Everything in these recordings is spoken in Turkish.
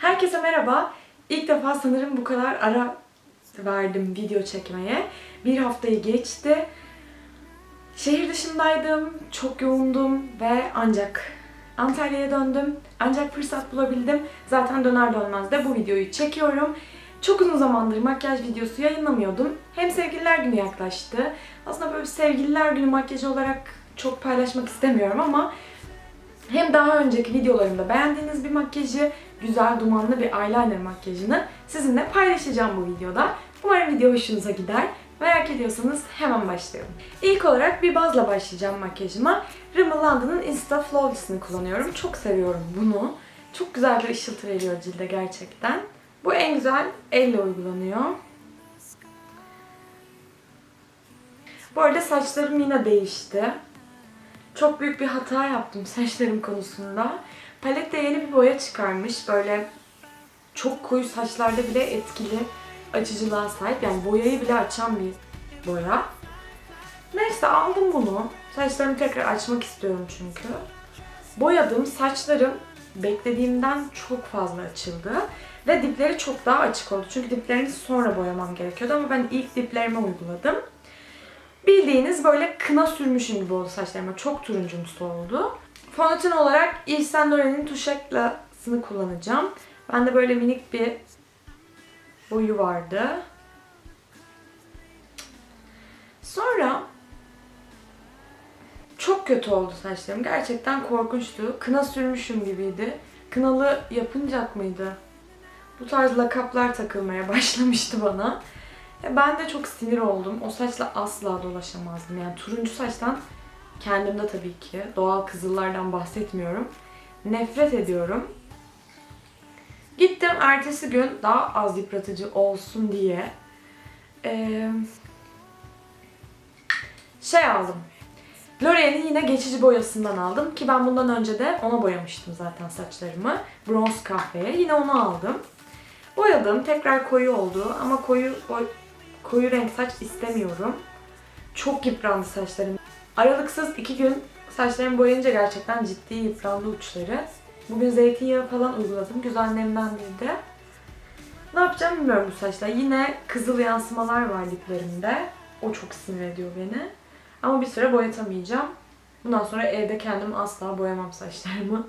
Herkese merhaba. İlk defa sanırım bu kadar ara verdim video çekmeye. Bir haftayı geçti. Şehir dışındaydım, çok yoğundum ve ancak Antalya'ya döndüm. Ancak fırsat bulabildim. Zaten döner dönmez de bu videoyu çekiyorum. Çok uzun zamandır makyaj videosu yayınlamıyordum. Hem sevgililer günü yaklaştı. Aslında böyle sevgililer günü makyajı olarak çok paylaşmak istemiyorum ama hem daha önceki videolarımda beğendiğiniz bir makyajı, güzel dumanlı bir eyeliner makyajını sizinle paylaşacağım bu videoda. Umarım video hoşunuza gider. Merak ediyorsanız hemen başlayalım. İlk olarak bir bazla başlayacağım makyajıma. Rimmel London'ın Insta Flawless'ını kullanıyorum. Çok seviyorum bunu. Çok güzel bir ışıltı veriyor cilde gerçekten. Bu en güzel elle uygulanıyor. Bu arada saçlarım yine değişti. Çok büyük bir hata yaptım saçlarım konusunda. Palette yeni bir boya çıkarmış. Böyle çok koyu saçlarda bile etkili açıcılığa sahip. Yani boyayı bile açan bir boya. Neyse aldım bunu. Saçlarımı tekrar açmak istiyorum çünkü. Boyadım. Saçlarım beklediğimden çok fazla açıldı. Ve dipleri çok daha açık oldu. Çünkü diplerini sonra boyamam gerekiyordu ama ben ilk diplerime uyguladım. Bildiğiniz böyle kına sürmüşüm gibi oldu saçlarıma. Çok turuncumsu oldu. Fondöten olarak Yves Saint Laurent'in Touchecla'sını kullanacağım. Bende böyle minik bir boyu vardı. Sonra çok kötü oldu saçlarım. Gerçekten korkunçtu. Kına sürmüşüm gibiydi. Kınalı yapıncak mıydı? Bu tarz lakaplar takılmaya başlamıştı bana. E, Ben de çok sinir oldum. O saçla asla dolaşamazdım. Yani turuncu saçtan kendimde tabii ki doğal kızıllardan bahsetmiyorum. Nefret ediyorum. Gittim ertesi gün daha az yıpratıcı olsun diye eee, şey aldım. L'Oreal'in yine geçici boyasından aldım ki ben bundan önce de ona boyamıştım zaten saçlarımı. Bronz kahveye. Yine onu aldım. Boyadım. Tekrar koyu oldu ama koyu boy, koyu renk saç istemiyorum. Çok yıprandı saçlarım. Aralıksız iki gün saçlarımı boyayınca gerçekten ciddi yıprandı uçları. Bugün zeytinyağı falan uyguladım. Güzel nemlendirdi. Ne yapacağım bilmiyorum bu saçla. Yine kızıl yansımalar var diplerimde. O çok sinir ediyor beni. Ama bir süre boyatamayacağım. Bundan sonra evde kendim asla boyamam saçlarımı.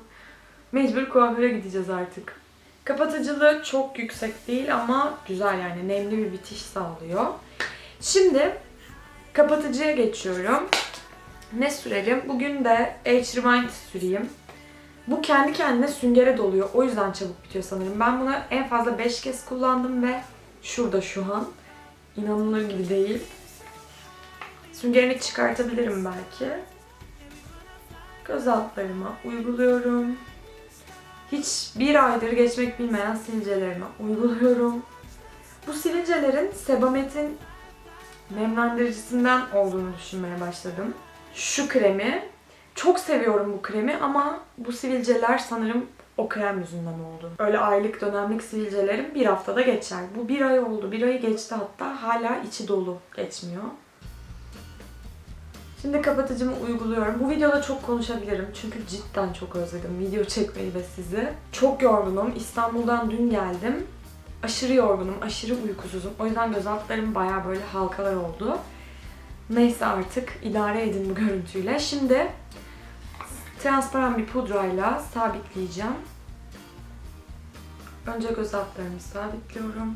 Mecbur kuaföre gideceğiz artık. Kapatıcılığı çok yüksek değil ama güzel yani nemli bir bitiş sağlıyor. Şimdi kapatıcıya geçiyorum. Ne sürelim? Bugün de Age Rewind süreyim. Bu kendi kendine süngere doluyor. O yüzden çabuk bitiyor sanırım. Ben bunu en fazla 5 kez kullandım ve şurada şu an. İnanılır gibi değil. Süngerini çıkartabilirim belki. Göz altlarıma uyguluyorum. Hiç bir aydır geçmek bilmeyen sivilcelerime uyguluyorum. Bu sivilcelerin Sebamet'in nemlendiricisinden olduğunu düşünmeye başladım. Şu kremi. Çok seviyorum bu kremi ama bu sivilceler sanırım o krem yüzünden oldu. Öyle aylık dönemlik sivilcelerim bir haftada geçer. Bu bir ay oldu. Bir ayı geçti hatta. Hala içi dolu. Geçmiyor. Şimdi kapatıcımı uyguluyorum. Bu videoda çok konuşabilirim çünkü cidden çok özledim video çekmeyi ve sizi. Çok yorgunum. İstanbul'dan dün geldim. Aşırı yorgunum, aşırı uykusuzum. O yüzden göz altlarım baya böyle halkalar oldu. Neyse artık idare edin bu görüntüyle. Şimdi transparan bir pudrayla sabitleyeceğim. Önce göz altlarımı sabitliyorum.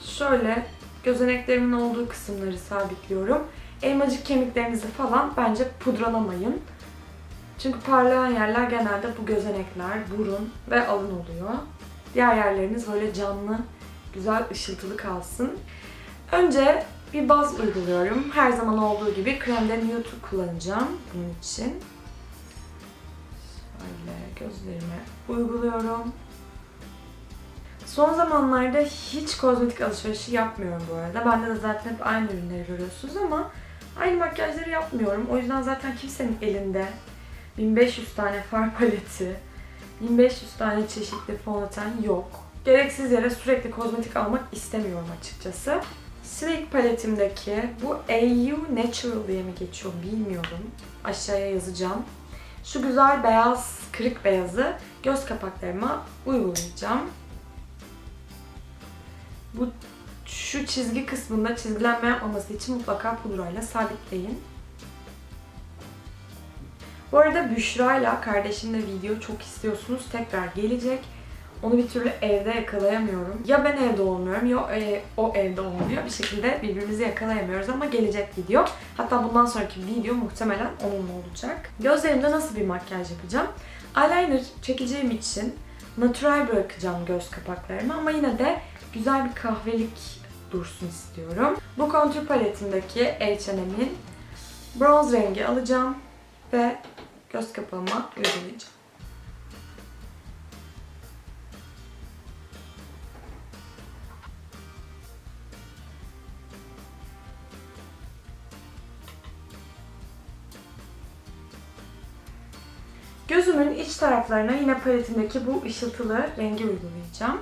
Şöyle gözeneklerimin olduğu kısımları sabitliyorum. Elmacık kemiklerinizi falan bence pudralamayın. Çünkü parlayan yerler genelde bu gözenekler, burun ve alın oluyor. Diğer yerleriniz böyle canlı, güzel ışıltılı kalsın. Önce bir baz uyguluyorum. Her zaman olduğu gibi kremde nude kullanacağım bunun için. Şöyle gözlerime uyguluyorum. Son zamanlarda hiç kozmetik alışverişi yapmıyorum bu arada. Bende de zaten hep aynı ürünleri görüyorsunuz ama aynı makyajları yapmıyorum. O yüzden zaten kimsenin elinde 1500 tane far paleti, 1500 tane çeşitli fondöten yok. Gereksiz yere sürekli kozmetik almak istemiyorum açıkçası. Sleek paletimdeki bu AU Natural diye mi geçiyor bilmiyorum. Aşağıya yazacağım. şu güzel beyaz, kırık beyazı göz kapaklarıma uygulayacağım. Bu şu çizgi kısmında çizgilenme yapmaması için mutlaka pudrayla sabitleyin. Bu arada Büşra'yla kardeşimle video çok istiyorsunuz. Tekrar gelecek. Onu bir türlü evde yakalayamıyorum. Ya ben evde olmuyorum ya e, o evde olmuyor. Bir şekilde birbirimizi yakalayamıyoruz ama gelecek video. Hatta bundan sonraki video muhtemelen onunla olacak. Gözlerimde nasıl bir makyaj yapacağım? Eyeliner çekeceğim için natural bırakacağım göz kapaklarımı ama yine de güzel bir kahvelik dursun istiyorum. Bu kontür paletindeki H&M'in bronz rengi alacağım ve göz kapağıma uygulayacağım. Gözümün iç taraflarına yine paletimdeki bu ışıltılı rengi uygulayacağım.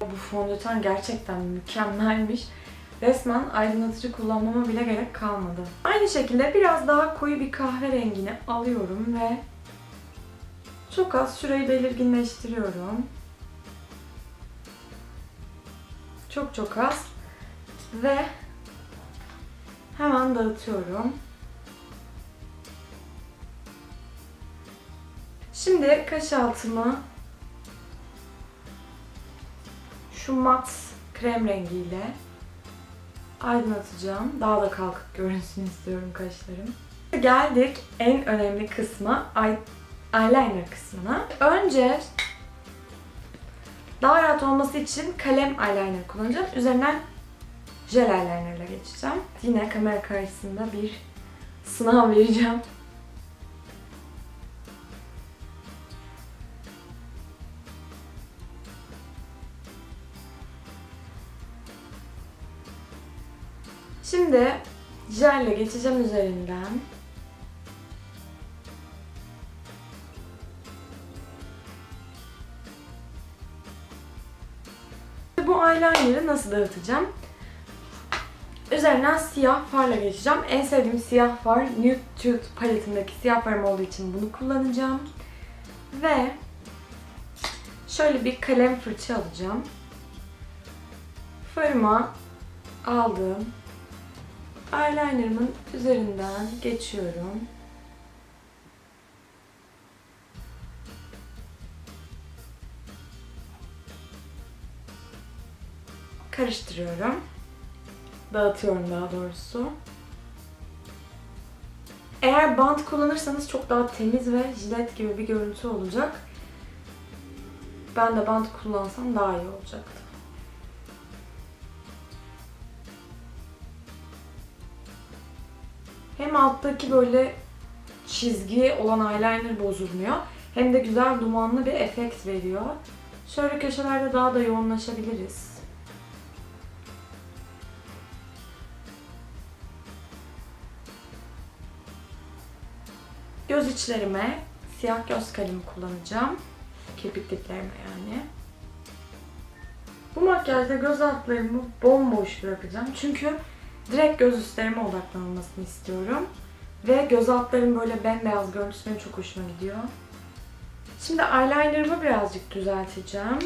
Bu fondöten gerçekten mükemmelmiş. Resmen aydınlatıcı kullanmama bile gerek kalmadı. Aynı şekilde biraz daha koyu bir kahverengini alıyorum ve çok az şurayı belirginleştiriyorum. Çok çok az. Ve hemen dağıtıyorum. Şimdi kaş altımı şu mat krem rengiyle aydınlatacağım. Daha da kalkık görünsün istiyorum kaşlarım. Geldik en önemli kısma, eye- eyeliner kısmına. Önce daha rahat olması için kalem eyeliner kullanacağım. Üzerinden jel geçeceğim. Yine kamera karşısında bir sınav vereceğim. Şimdi jelle geçeceğim üzerinden. Bu eyeliner'ı nasıl dağıtacağım? Üzerinden siyah farla geçeceğim. En sevdiğim siyah far Nude Tooth paletindeki siyah farım olduğu için bunu kullanacağım. Ve şöyle bir kalem fırça alacağım. Farıma aldım. Eyeliner'ımın üzerinden geçiyorum. Karıştırıyorum. Dağıtıyorum daha doğrusu. Eğer bant kullanırsanız çok daha temiz ve jilet gibi bir görüntü olacak. Ben de bant kullansam daha iyi olacaktı. Hem alttaki böyle çizgi olan eyeliner bozulmuyor. Hem de güzel dumanlı bir efekt veriyor. Şöyle köşelerde daha da yoğunlaşabiliriz. İçlerime siyah göz kalemi kullanacağım. Kirpik diplerime yani. Bu makyajda göz altlarımı bomboş bırakacağım. Çünkü direkt göz üstlerime odaklanılmasını istiyorum. Ve göz altlarım böyle bembeyaz görüntüsü benim çok hoşuma gidiyor. Şimdi eyelinerımı birazcık düzelteceğim.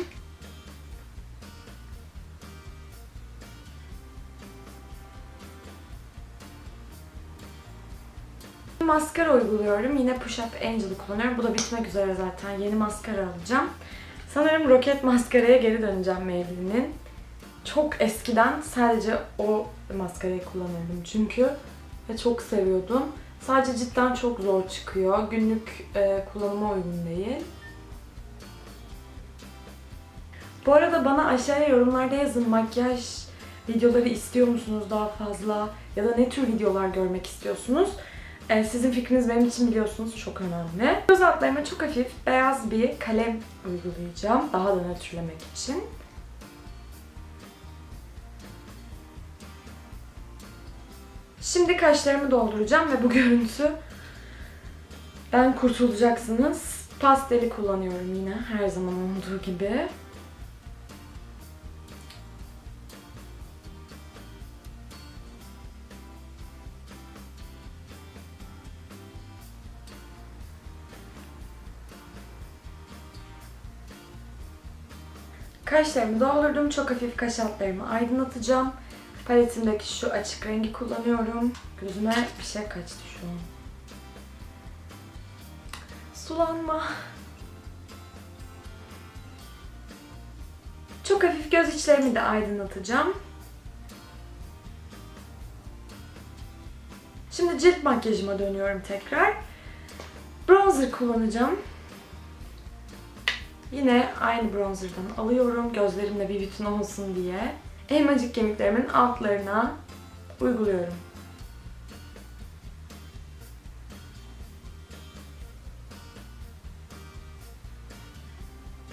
Maskara uyguluyorum. Yine Push Up Angel'ı kullanıyorum. Bu da bitmek üzere zaten. Yeni maskara alacağım. Sanırım roket maskaraya geri döneceğim Maybelline'in. Çok eskiden sadece o maskarayı kullanırdım çünkü. Ve çok seviyordum. Sadece cidden çok zor çıkıyor. Günlük e, kullanıma uygun değil. Bu arada bana aşağıya yorumlarda yazın makyaj videoları istiyor musunuz daha fazla ya da ne tür videolar görmek istiyorsunuz. Ee, sizin fikriniz benim için biliyorsunuz çok önemli. Göz altlarıma çok hafif beyaz bir kalem uygulayacağım daha da nötrlemek için. Şimdi kaşlarımı dolduracağım ve bu görüntü ben kurtulacaksınız. Pasteli kullanıyorum yine her zaman olduğu gibi. Kaşlarımı doldurdum. Çok hafif kaş altlarımı aydınlatacağım. Paletimdeki şu açık rengi kullanıyorum. Gözüme bir şey kaçtı şu an. Sulanma. Çok hafif göz içlerimi de aydınlatacağım. Şimdi cilt makyajıma dönüyorum tekrar. Bronzer kullanacağım. Yine aynı bronzerdan alıyorum gözlerimle bir bütün olsun diye. Elmacık kemiklerimin altlarına uyguluyorum.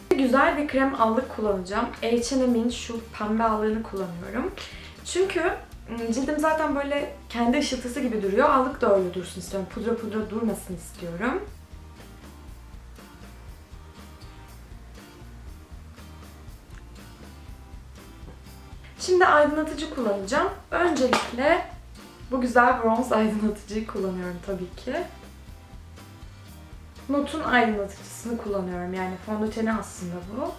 Güzel bir krem allık kullanacağım. H&M'in şu pembe allığını kullanıyorum. Çünkü cildim zaten böyle kendi ışıltısı gibi duruyor. Allık da öyle dursun istiyorum. Pudra pudra durmasın istiyorum. Şimdi aydınlatıcı kullanacağım. Öncelikle bu güzel bronz aydınlatıcıyı kullanıyorum tabii ki. Notun aydınlatıcısını kullanıyorum. Yani fondöteni aslında bu.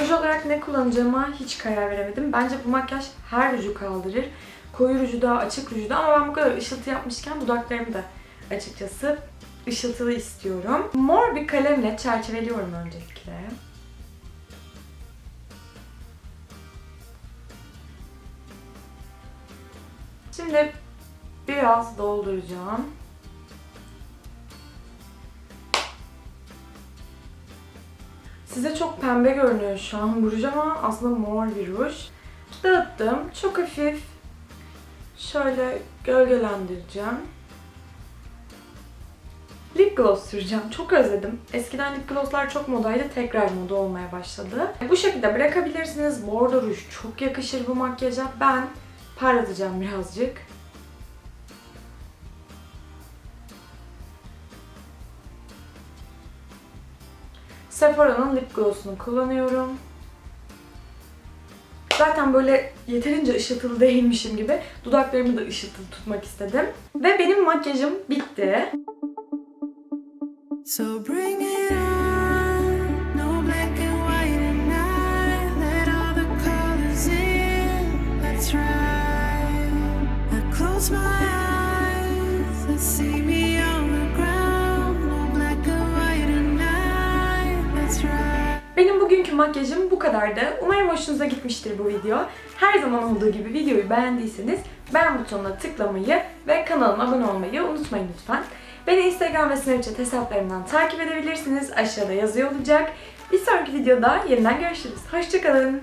Ruj olarak ne kullanacağıma hiç karar veremedim. Bence bu makyaj her ruju kaldırır. Koyu ruju da, açık ruju da ama ben bu kadar ışıltı yapmışken dudaklarımı da açıkçası ışıltılı istiyorum. Mor bir kalemle çerçeveliyorum öncelikle. Şimdi biraz dolduracağım. Size çok pembe görünüyor şu an bu ruj ama aslında mor bir ruj. Dağıttım. Çok hafif şöyle gölgelendireceğim. Lip gloss süreceğim. Çok özledim. Eskiden lip glosslar çok modaydı. Tekrar moda olmaya başladı. Bu şekilde bırakabilirsiniz. Bordo ruj çok yakışır bu makyaja. Ben parlatacağım birazcık. Sephora'nın lip gloss'unu kullanıyorum. Zaten böyle yeterince ışıltılı değilmişim gibi dudaklarımı da ışıltılı tutmak istedim. Ve benim makyajım bitti. So bring it on. Benim bugünkü makyajım bu kadardı. Umarım hoşunuza gitmiştir bu video. Her zaman olduğu gibi videoyu beğendiyseniz beğen butonuna tıklamayı ve kanalıma abone olmayı unutmayın lütfen. Beni Instagram ve Snapchat hesaplarımdan takip edebilirsiniz. Aşağıda yazıyor olacak. Bir sonraki videoda yeniden görüşürüz. Hoşçakalın.